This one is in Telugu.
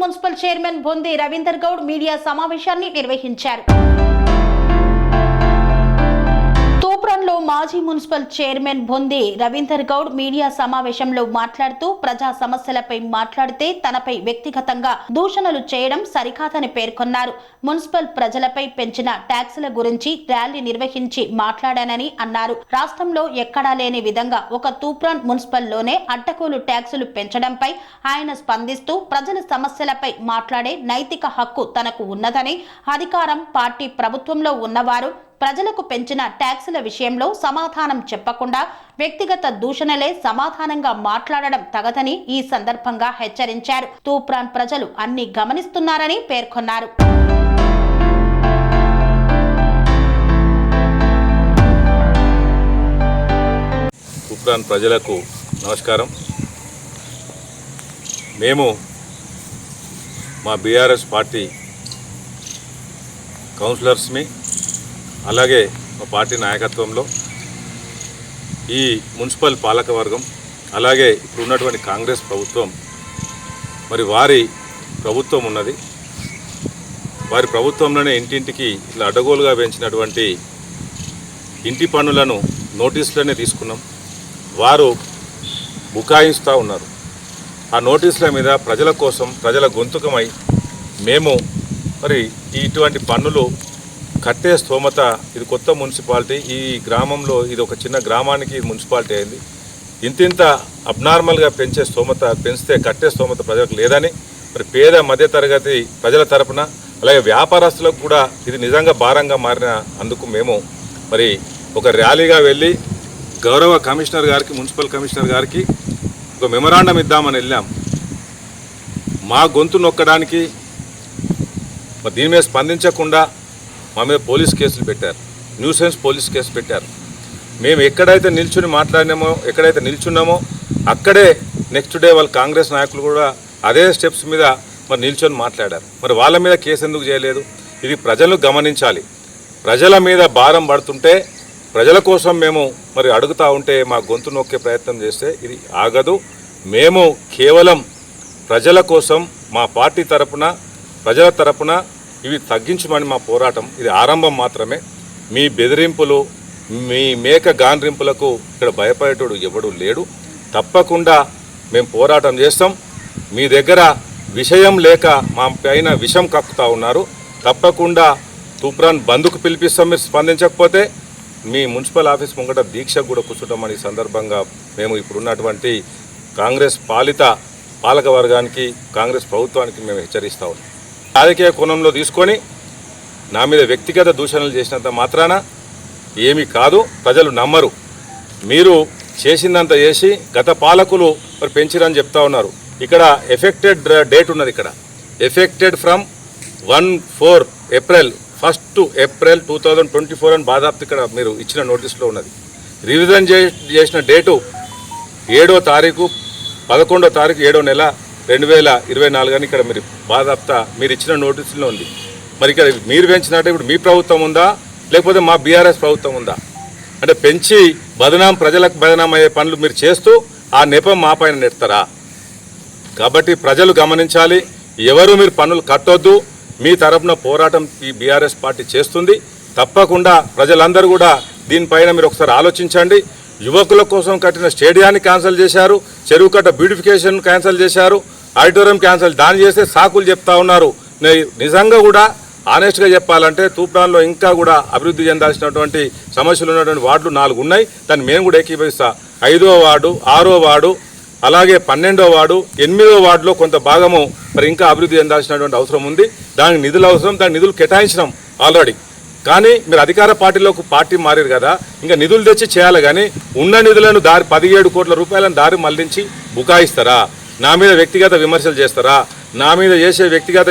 Municipal chairman Bondi Ravinder Goud media సమావేశాన్ని నిర్వహించారు. మాజీ municipal chairman Bondi Ravinder Goud media సమావేశంలో మాట్లాడుతూ ప్రజా సమస్యలపై మాట్లాడితే తనపై వ్యక్తిగతంగా దూషణలు చేయడం సరికాదని పేర్కొన్నారు. మున్సిపల్ ప్రజలపై పెంచిన ట్యాక్సుల గురించి ర్యాలీ నిర్వహించి మాట్లాడానని అన్నారు. రాష్ట్రంలో ఎక్కడా లేని విధంగా ఒక తూప్రాన్ మున్సిపల్లోనే అడ్డకోలు ట్యాక్సులు పెంచడంపై ఆయన స్పందిస్తూ ప్రజల సమస్యలపై మాట్లాడే నైతిక హక్కు తనకు ఉన్నదని అధికారం పార్టీ ప్రభుత్వంలో ఉన్నవారు ప్రజలకు పెంచిన ట్యాక్సుల విషయంలో సమాధానం చెప్పకుండా వ్యక్తిగత దూషణలే సమాధానంగా మాట్లాడడం తగదని ఈ సందర్భంగా హెచ్చరించారు. తూప్రాన్ ప్రజలు అన్ని గమనిస్తున్నారని పేర్కొన్నారు. తూప్రాన్ ప్రజలకు నమస్కారం. మేము మా బీఆర్ఎస్ పార్టీ కౌన్సిలర్స్ని అలాగే మా పార్టీ నాయకత్వంలో ఈ మున్సిపల్ పాలకవర్గం అలాగే ఇప్పుడు ఉన్నటువంటి కాంగ్రెస్ ప్రభుత్వం మరి వారి ప్రభుత్వం ఉన్నది. వారి ప్రభుత్వంలోనే ఇంటింటికి ఇలా అడ్డగోలుగా పెంచినటువంటి ఇంటి పన్నులను నోటీసులనే తీసుకున్నాం. వారు బుకాయిస్తూ ఉన్నారు. ఆ నోటీసుల మీద ప్రజల కోసం ప్రజల గొంతుకమై మేము మరి ఇటువంటి పన్నులు కట్టే స్తోమత ఇది కొత్త మున్సిపాలిటీ. ఈ గ్రామంలో ఇది ఒక చిన్న గ్రామానికి మున్సిపాలిటీ అయింది. ఇంతింత అబ్నార్మల్గా పెంచే స్తోమత పెంచితే కట్టే స్తోమత ప్రజలకు లేదని మరి పేద మధ్యతరగతి ప్రజల తరపున అలాగే వ్యాపారస్తులకు కూడా ఇది నిజంగా భారంగా మారిన అందుకు మేము మరి ఒక ర్యాలీగా వెళ్ళి గౌరవ కమిషనర్ గారికి మున్సిపల్ కమిషనర్ గారికి ఒక మెమరాండం ఇద్దామని వెళ్ళాం. మా గొంతు నొక్కడానికి దీని మీద స్పందించకుండా మా మీద పోలీస్ కేసులు పెట్టారు. న్యూసెన్స్ పోలీస్ కేసు పెట్టారు. మేము ఎక్కడైతే నిల్చుని మాట్లాడినామో ఎక్కడైతే నిల్చున్నామో అక్కడే నెక్స్ట్ డే వాళ్ళ కాంగ్రెస్ నాయకులు కూడా అదే స్టెప్స్ మీద మరి నిల్చొని మాట్లాడారు. మరి వాళ్ళ మీద కేసు ఎందుకు చేయలేదు? ఇది ప్రజలు గమనించాలి. ప్రజల మీద భారం పడుతుంటే ప్రజల కోసం మేము మరి అడుగుతా ఉంటే మా గొంతు నొక్కే ప్రయత్నం చేస్తే ఇది ఆగదు. మేము కేవలం ప్రజల కోసం మా పార్టీ తరపున ప్రజల తరపున ఇవి తగ్గించమని మా పోరాటం. ఇది ఆరంభం మాత్రమే. మీ బెదిరింపులు మీ మేక గాండ్రింపులకు ఇక్కడ భయపడేటోడు ఎవడు లేడు. తప్పకుండా మేము పోరాటం చేస్తాం. మీ దగ్గర విషయం లేక మా పైన విషం కక్కుతా ఉన్నారు. తప్పకుండా తూప్రాన్ బంధుకు పిలిపిస్తాం మీరు స్పందించకపోతే మీ మున్సిపల్ ఆఫీస్ ముంగట దీక్ష కూడా కూర్చుంటామని సందర్భంగా మేము ఇప్పుడున్నటువంటి కాంగ్రెస్ పాలిత పాలక వర్గానికి కాంగ్రెస్ ప్రభుత్వానికి మేము హెచ్చరిస్తా ఉన్నాం. రాజకీయ కోణంలో తీసుకొని నా మీద వ్యక్తిగత దూషణలు చేసినంత మాత్రాన ఏమీ కాదు ప్రజలు నమ్మరు. మీరు చేసిందంత చేసి గత పాలకులు మరి పెంచిరని చెప్తా ఉన్నారు. ఇక్కడ ఎఫెక్టెడ్ డేట్ ఉన్నది ఇక్కడ. Effected from one four April first April two thousand twenty four అని బాధాప్తి ఇక్కడ మీరు ఇచ్చిన నోటీస్లో ఉన్నది. రివిజన్ చే- చేసిన డేటు ఏడో తారీఖు పదకొండో తారీఖు ఏడో నెల రెండు వేల ఇరవై నాలుగు అని ఇక్కడ మీరు బాధాప్త మీరు ఇచ్చిన నోటీసులో ఉంది. మరి ఇక్కడ మీరు పెంచినట్టు ఇప్పుడు మీ ప్రభుత్వం ఉందా? లేకపోతే మా బీఆర్ఎస్ ప్రభుత్వం ఉందా? అంటే పెంచి బదనాం ప్రజలకు బదనాం అయ్యే పనులు మీరు చేస్తూ ఆ నెపం మా పైన నెడతారా? కాబట్టి ప్రజలు గమనించాలి ఎవరు మీరు పనులు కట్టొద్దు మీ తరపున పోరాటం ఈ బీఆర్ఎస్ పార్టీ చేస్తుంది. తప్పకుండా ప్రజలందరూ కూడా దీనిపైన మీరు ఒకసారి ఆలోచించండి. యువకుల కోసం కట్టిన స్టేడియాన్ని క్యాన్సిల్ చేశారు చెరువు కట్ట బ్యూటిఫికేషన్ క్యాన్సిల్ చేశారు ఆడిటోరియం క్యాన్సిల్. దాన్ని చేస్తే సాకులు చెప్తా ఉన్నారు. నిజంగా కూడా ఆనెస్ట్గా చెప్పాలంటే తూప్రాన్లో ఇంకా కూడా అభివృద్ధి చెందాల్సినటువంటి సమస్యలు ఉన్నటువంటి వార్డులు నాలుగు ఉన్నాయి. దాన్ని మేము కూడా ఏకీభవిస్తా. ఐదో వార్డు ఆరో వార్డు అలాగే పన్నెండో వార్డు ఎనిమిదో వార్డులో కొంత భాగము మరి ఇంకా అభివృద్ధి చెందాల్సినటువంటి అవసరం ఉంది. దానికి నిధులు అవసరం దానికి నిధులు కేటాయించినాం ఆల్రెడీ కానీ మీరు అధికార పార్టీలోకి పార్టీ మారారు కదా ఇంకా నిధులు తెచ్చి చేయాలి కానీ ఉన్న నిధులను దారి పదిహేడు కోట్ల రూపాయలను దారి మళ్ళించి బుకాయిస్తారా? నా మీద వ్యక్తిగత విమర్శలు చేస్తారా? నా మీద చేసే వ్యక్తిగత